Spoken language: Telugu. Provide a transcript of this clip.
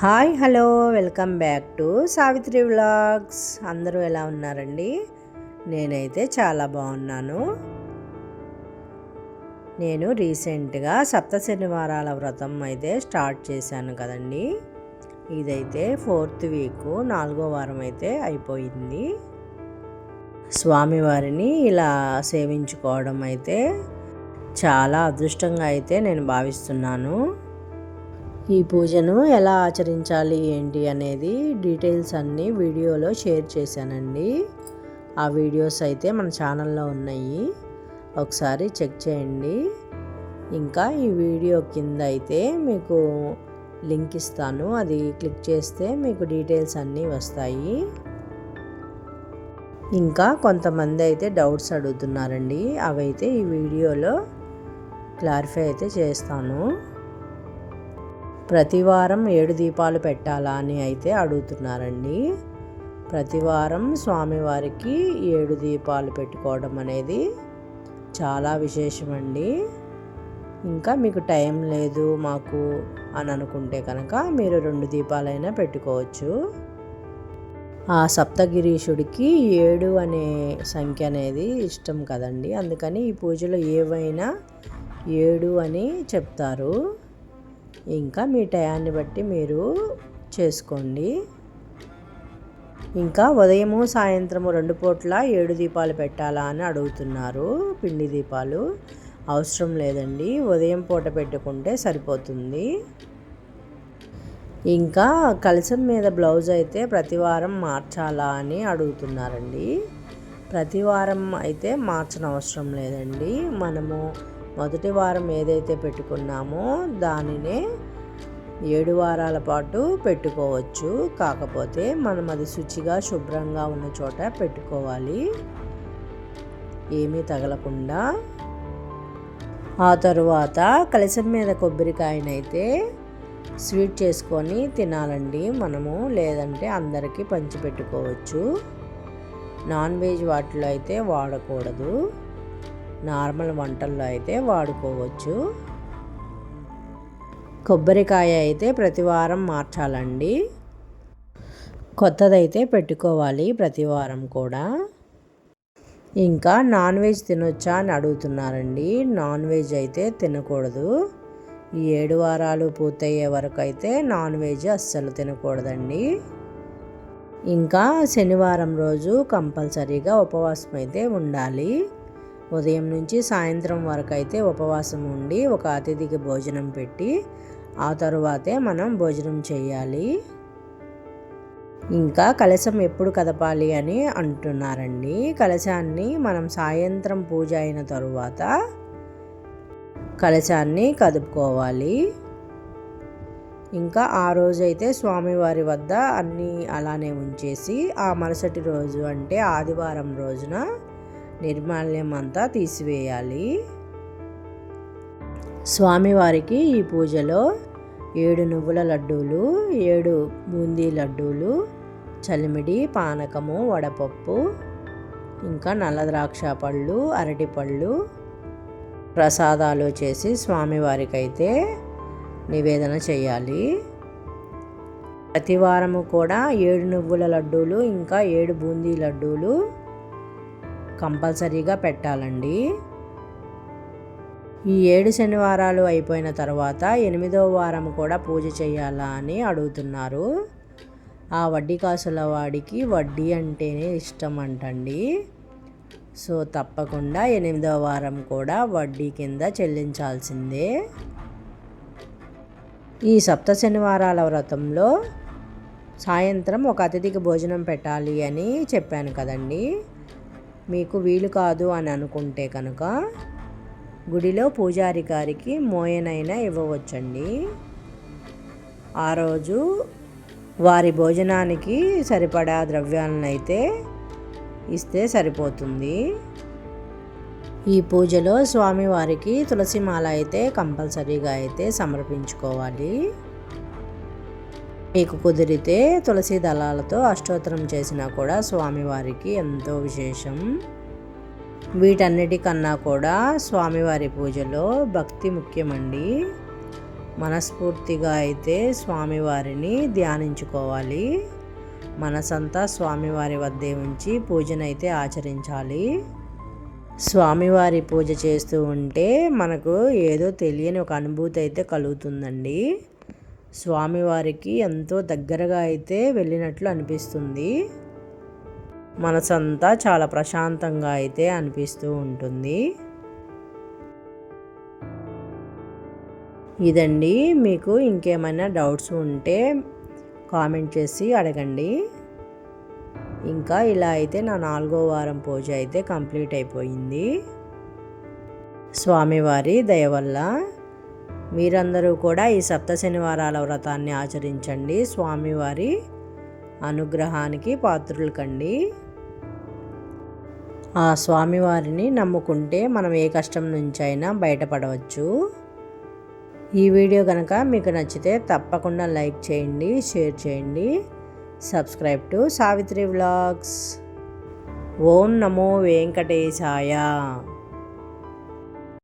Hi hello welcome back to Savitri vlogs. అందరూ ఎలా ఉన్నారండి? నేనైతే చాలా బాగున్నాను. నేను రీసెంట్గా సప్త శనివారాల వ్రతం అయితే స్టార్ట్ చేశాను కదండి. ఇదైతే ఫోర్త్ వీక్ నాలుగో వారం అయితే అయిపోయింది. స్వామివారిని ఇలా సేవించుకోవడం అయితే చాలా అదృష్టంగా అయితే నేను భావిస్తున్నాను. ఈ పూజను ఎలా ఆచరించాలి ఏంటి అనేది డీటెయిల్స్ అన్నీ వీడియోలో షేర్ చేశానండి. ఆ వీడియోస్ అయితే మన ఛానల్లో ఉన్నాయి. ఒకసారి చెక్ చేయండి. ఇంకా ఈ వీడియో కింద అయితే మీకు లింక్ ఇస్తాను. అది క్లిక్ చేస్తే మీకు డీటెయిల్స్ అన్నీ వస్తాయి. ఇంకా కొంతమంది అయితే డౌట్స్ అడుగుతున్నారండి. అవైతే ఈ వీడియోలో క్లారిఫై అయితే చేస్తాను. ప్రతివారం ఏడు దీపాలు పెట్టాలా అని అయితే అడుగుతున్నారండి. ప్రతివారం స్వామివారికి ఏడు దీపాలు పెట్టుకోవడం అనేది చాలా విశేషమండి. ఇంకా మీకు టైం లేదు మాకు అని అనుకుంటే కనుక మీరు రెండు దీపాలైనా పెట్టుకోవచ్చు. ఆ సప్తగిరీషుడికి ఏడు అనే సంఖ్య అనేది ఇష్టం కదండి. అందుకని ఈ పూజలో ఏవైనా ఏడు అని చెప్తారు. ఇంకా మీ టయాన్ని బట్టి మీరు చేసుకోండి. ఇంకా ఉదయము సాయంత్రము రెండు పూట్ల ఏడు దీపాలు పెట్టాలా అని అడుగుతున్నారు పిండి దీపాలు. అవసరం లేదండి ఉదయం పూట పెట్టుకుంటే సరిపోతుంది. ఇంకా కలసం మీద బ్లౌజ్ అయితే ప్రతి వారం మార్చాలా అని అడుగుతున్నారండి. ప్రతి వారం అయితే మార్చనవసరం లేదండి. మనము మొదటి వారం ఏదైతే పెట్టుకున్నామో దానినే ఏడు వారాల పాటు పెట్టుకోవచ్చు. కాకపోతే మనం అది శుచిగా శుభ్రంగా ఉన్న చోట పెట్టుకోవాలి. ఏమీ తగలకుండా. ఆ తరువాత కలసం మీద కొబ్బరికాయనైతే స్వీట్ చేసుకొని తినాలండి మనము. లేదంటే అందరికీ పంచిపెట్టుకోవచ్చు నాన్ వెజ్ వాటిలో అయితే వాడకూడదు. నార్మల్ వంటల్లో అయితే వాడుకోవచ్చు. కొబ్బరికాయ అయితే ప్రతి వారం మార్చాలండి. కొత్తదైతే పెట్టుకోవాలి ప్రతి వారం కూడా. ఇంకా నాన్ వెజ్ తినొచ్చా అని అడుగుతున్నారండి. నాన్ వెజ్ అయితే తినకూడదు. ఈ ఏడు వారాలు పూర్తయ్యే వరకు అయితే నాన్ వెజ్ అస్సలు తినకూడదండి. ఇంకా శనివారం రోజు కంపల్సరీగా ఉపవాసం అయితే ఉండాలి. ఉదయం నుంచి సాయంత్రం వరకు అయితే ఉపవాసం ఉండి ఒక అతిథికి భోజనం పెట్టి ఆ తరువాతే మనం భోజనం చేయాలి. ఇంకా కలశం ఎప్పుడు కదపాలి అని అంటున్నారండి. కలశాన్ని మనం సాయంత్రం పూజ అయిన తరువాత కలశాన్ని కదుపుకోవాలి. ఇంకా ఆ రోజైతే స్వామివారి వద్ద అన్నీ అలానే ఉంచేసి ఆ మరుసటి రోజు అంటే ఆదివారం రోజున నిర్మాల్యం అంతా తీసివేయాలి. స్వామివారికి ఈ పూజలో ఏడు నువ్వుల లడ్డూలు ఏడు బూందీ లడ్డూలు చలిమిడి పానకము వడపప్పు ఇంకా నల్ల ద్రాక్ష పళ్ళు అరటిపళ్ళు ప్రసాదాలు చేసి స్వామివారికి అయితే నివేదన చేయాలి. ప్రతి వారము కూడా ఏడు నువ్వుల లడ్డూలు ఇంకా ఏడు బూందీ లడ్డూలు కంపల్సరీగా పెట్టాలండి. ఈ ఏడు శనివారాలు అయిపోయిన తర్వాత ఎనిమిదవ వారం కూడా పూజ చేయాలా అని అడుగుతున్నారు. ఆ వడ్డీ కాసుల వాడికి వడ్డీ అంటేనే ఇష్టం అంటండి. సో తప్పకుండా ఎనిమిదవ వారం కూడా వడ్డీ కింద చెల్లించాల్సిందే. ఈ సప్త శనివారాల వ్రతంలో సాయంత్రం ఒక అతిథికి భోజనం పెట్టాలి అని చెప్పాను కదండీ. మీకు వీలు కాదు అని అనుకుంటే కనుక గుడిలో పూజారి గారికి మోయనైనా ఇవ్వవచ్చండి. ఆ రోజు వారి భోజనానికి సరిపడా ద్రవ్యాలను అయితే ఇస్తే సరిపోతుంది. ఈ పూజలో స్వామివారికి తులసిమాల అయితే కంపల్సరీగా అయితే సమర్పించుకోవాలి. మీకు కుదిరితే తులసి దళాలతో అష్టోత్తరం చేసినా కూడా స్వామివారికి ఎంతో విశేషం. వీటన్నిటికన్నా కూడా స్వామివారి పూజలో భక్తి ముఖ్యమండి. మనస్ఫూర్తిగా అయితే స్వామివారిని ధ్యానించుకోవాలి. మనసంతా స్వామివారి వద్దే ఉంచి పూజనైతే ఆచరించాలి. స్వామివారి పూజ చేస్తూ ఉంటే మనకు ఏదో తెలియని ఒక అనుభూతి అయితే కలుగుతుందండి. స్వామివారికి ఎంతో దగ్గరగా అయితే వెళ్ళినట్లు అనిపిస్తుంది. మనసంతా చాలా ప్రశాంతంగా అయితే అనిపిస్తూ ఉంటుంది. ఇదండి మీకు ఇంకేమైనా డౌట్స్ ఉంటే కామెంట్ చేసి అడగండి. ఇంకా ఇలా అయితే నా నాలుగో వారం పూజ అయితే కంప్లీట్ అయిపోయింది. స్వామివారి దయ వల్ల మీరందరూ కూడా ఈ సప్త శనివారాల వ్రతాన్ని ఆచరించండి. స్వామివారి అనుగ్రహానికి పాత్రులు కండి. ఆ స్వామివారిని నమ్ముకుంటే మనం ఏ కష్టం నుంచైనా బయటపడవచ్చు. ఈ వీడియో కనుక మీకు నచ్చితే తప్పకుండా లైక్ చేయండి షేర్ చేయండి. Subscribe to Savitri vlogs. ఓం నమో వెంకటేశాయ.